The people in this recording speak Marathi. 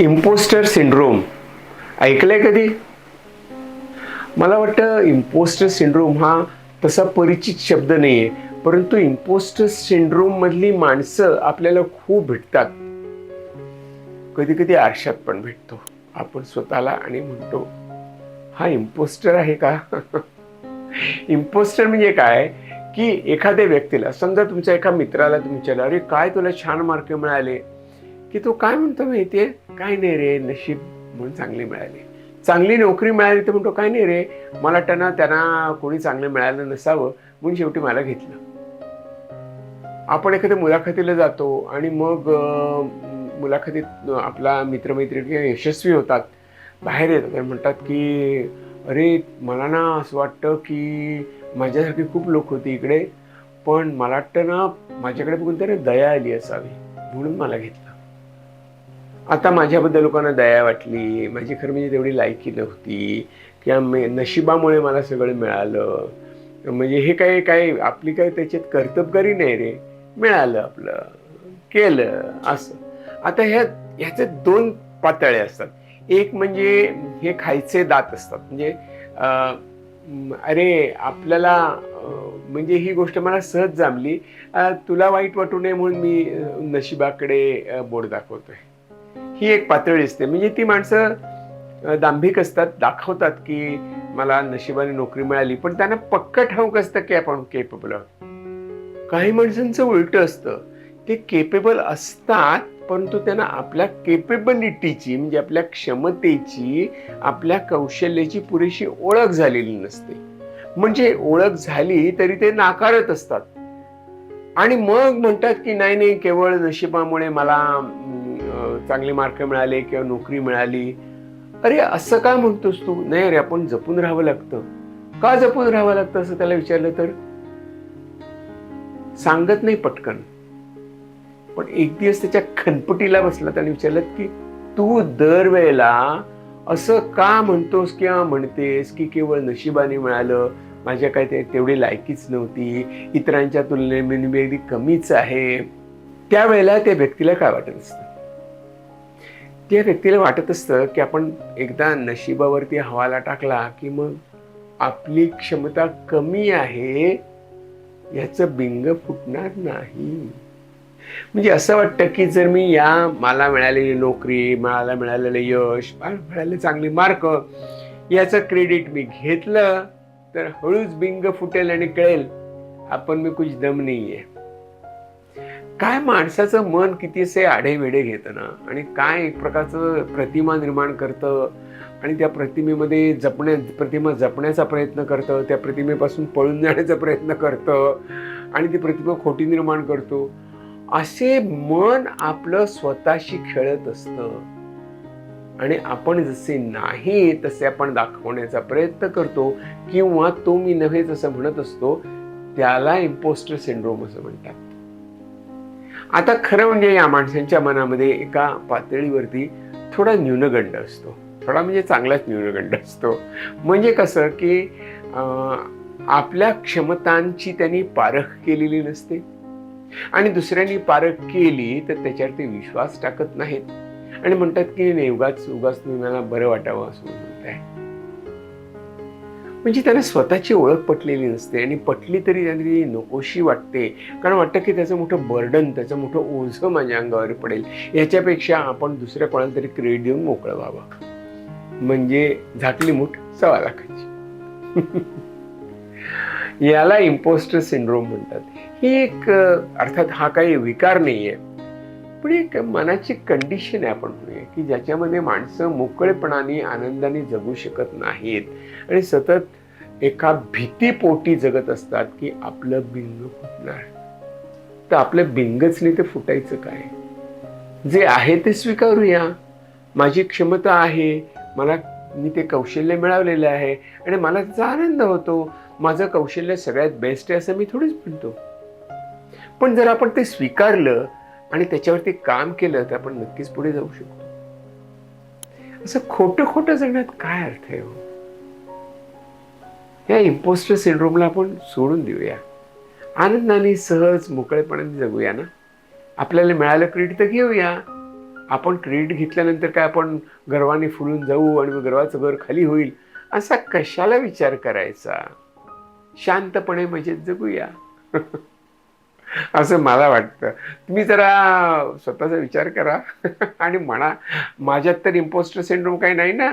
इम्पोस्टर सिंड्रोम ऐकलंय कधी? मला वाटतं इम्पोस्टर सिंड्रोम हा तसा परिचित शब्द नाही आहे परंतु इम्पोस्टर सिंड्रोम मधली माणसं आपल्याला खूप भेटतात. कधी कधी आरशात पण भेटतो. आपण स्वतःला आणि म्हणतो हा इम्पोस्टर आहे का? इम्पोस्टर म्हणजे काय? की एखाद्या व्यक्तीला समजा तुमच्या एका मित्राला तुम्ही विचारला अरे काय तुला छान मार्क मिळाले? की तो काय म्हणतो माहितीये? काय नाही रे नशीब म्हणून चांगली मिळाली. चांगली नोकरी मिळाली तर म्हणतो काय नाही रे मला वाटतं ना त्यांना कोणी चांगलं मिळालं नसावं म्हणून शेवटी मला घेतलं. आपण एखाद्या मुलाखतीला जातो आणि मग मुलाखतीत आपला मित्रमैत्रिणी यशस्वी होतात बाहेर येतात म्हणतात की अरे मला ना असं वाटतं की माझ्यासारखी खूप लोक होती इकडे पण मला वाटतं ना माझ्याकडे बघून तरी दया आली असावी म्हणून मला घेतलं. आता माझ्याबद्दल लोकांना दया वाटली माझी खरं म्हणजे तेवढी लायकी नव्हती किंवा मे नशिबामुळे मला सगळं मिळालं. म्हणजे हे काय काय आपली काय त्याच्यात कर्तबगारी नाही रे. मिळालं आपलं केलं असं. आता ह्या ह्याचे दोन पातळे असतात. एक म्हणजे हे खायचे दात असतात. म्हणजे अरे आपल्याला म्हणजे ही गोष्ट मला सहज जमली. तुला वाईट वाटू नये म्हणून मी नशिबाकडे अं, बोट दाखवतोय. ही एक पातळी असते म्हणजे ती माणसं दांभिक असतात दाखवतात की मला नशिबाने नोकरी मिळाली पण त्यांना पक्क ठाऊक असतं की आपण केपेबल आहोत. काही माणसांचं उलट असतं. ते केपेबल असतात परंतु त्यांना आपल्या केपेबिलिटीची म्हणजे आपल्या क्षमतेची आपल्या कौशल्याची पुरेशी ओळख झालेली नसते. म्हणजे ओळख झाली तरी ते नाकारत असतात. आणि मग म्हणतात की नाही नाही केवळ नशिबामुळे मला चांगले मार्क मिळाले किंवा नोकरी मिळाली. अरे असं काय म्हणतोस तू? नाही अरे आपण जपून राहावं लागतं. का जपून राहावं लागतं असं त्याला विचारलं तर? सांगत नाही पटकन. पण एक दिवस त्याच्या खनपटीला बसला त्याने विचारलं की तू दरवेळेला असं का म्हणतोस किंवा म्हणतेस की केवळ नशिबाने मिळालं? माझ्या काय ते तेवढी लायकीच नव्हती. इतरांच्या तुलनेत मी अगदी कमीच आहे. त्यावेळेला त्या व्यक्तीला काय वाटत असतं? त्या व्यक्तीला वाटत असतं की आपण एकदा नशिबावरती हवाला टाकला की मग आपली क्षमता कमी आहे याचं बिंग फुटणार नाही. म्हणजे असं वाटतं की जर मी या मला मिळालेली नोकरी मला मिळालेलं यश मला मिळाले चांगले मार्क याचं क्रेडिट मी घेतलं तर हळूच बिंग फुटेल आणि कळेल आपण मी कुछ दम नाही आहे काय माणसाचं मन किती असे आढेवेढे घेतं ना? आणि काय एक प्रकारचं प्रतिमा निर्माण करतं? आणि त्या प्रतिमेमध्ये जपण्या प्रतिमा जपण्याचा प्रयत्न करतं त्या प्रतिमेपासून पळून जाण्याचा प्रयत्न करतं आणि ती प्रतिमा खोटी निर्माण करतो. असे मन आपलं स्वतःशी खेळत असतं. आणि आपण जसे नाही तसे आपण दाखवण्याचा प्रयत्न करतो किंवा तो मी नव्हे जसं म्हणत असतो त्याला इम्पोस्टर सिंड्रोम असं म्हणतात. आता खरं म्हणजे या माणसांच्या मनामध्ये एका पातळीवरती थोडा न्यूनगंड असतो. थोडा म्हणजे चांगलाच न्यूनगंड असतो. म्हणजे कसं की आपल्या क्षमतांची त्यांनी पारख केलेली नसते. आणि दुसऱ्यांनी पारख केली तर त्याच्यावर ते विश्वास टाकत नाहीत. आणि म्हणतात की नेवगाच उगाच तुम्हाला बरं वाटावं असं म्हणत आहे म्हणजे त्याला स्वतःची ओळख पटलेली नसते आणि पटली तरी त्यांनी ती नकोशी वाटते. कारण वाटतं की त्याचं मोठं बर्डन त्याचं मोठं ओझं माझ्या अंगावर पडेल. याच्यापेक्षा आपण दुसऱ्या कोणाला तरी क्रेडिट देऊन मोकळं व्हावं. म्हणजे झाकली मूठ सवा लाखाची. याला इम्पोस्टर सिंड्रोम म्हणतात. ही एक अर्थात हा काही विकार नाही आहे पण एक मनाची कंडिशन आहे आपण म्हणूया की ज्याच्यामध्ये माणसं मोकळेपणाने आनंदाने जगू शकत नाहीत. आणि सतत एका भीतीपोटी जगत असतात की आपलं बिंग फुटणार. तर आपलं बिंगच नाही ते फुटायचं काय? जे आहे ते स्वीकारूया. माझी क्षमता आहे मला मी ते कौशल्य मिळवलेलं आहे आणि मला त्याचा आनंद होतो. माझं कौशल्य सगळ्यात बेस्ट आहे असं मी थोडीच म्हणतो. पण जर आपण ते स्वीकारलं आणि त्याच्यावरती काम केलं तर आपण नक्कीच पुढे जाऊ शकतो. असं खोटं खोटं जगण्यात काय अर्थ आहे हो? या इम्पोस्टर सिंड्रोमला आपण सोडून देऊया. आनंदाने सहज मोकळेपणाने जगूया ना? आपल्याला मिळालं क्रेडिट तर घेऊया. आपण क्रेडिट घेतल्यानंतर काय आपण गर्वाने फुलून जाऊ आणि मग गर्वाचं घर खाली होईल? असा कशाला विचार करायचा? शांतपणे मजेत जगूया. असं मला वाटतं. तुम्ही जरा स्वतःचा विचार करा आणि म्हणा माझ्यात तर इम्पोस्टर सिंड्रोम काही नाही ना.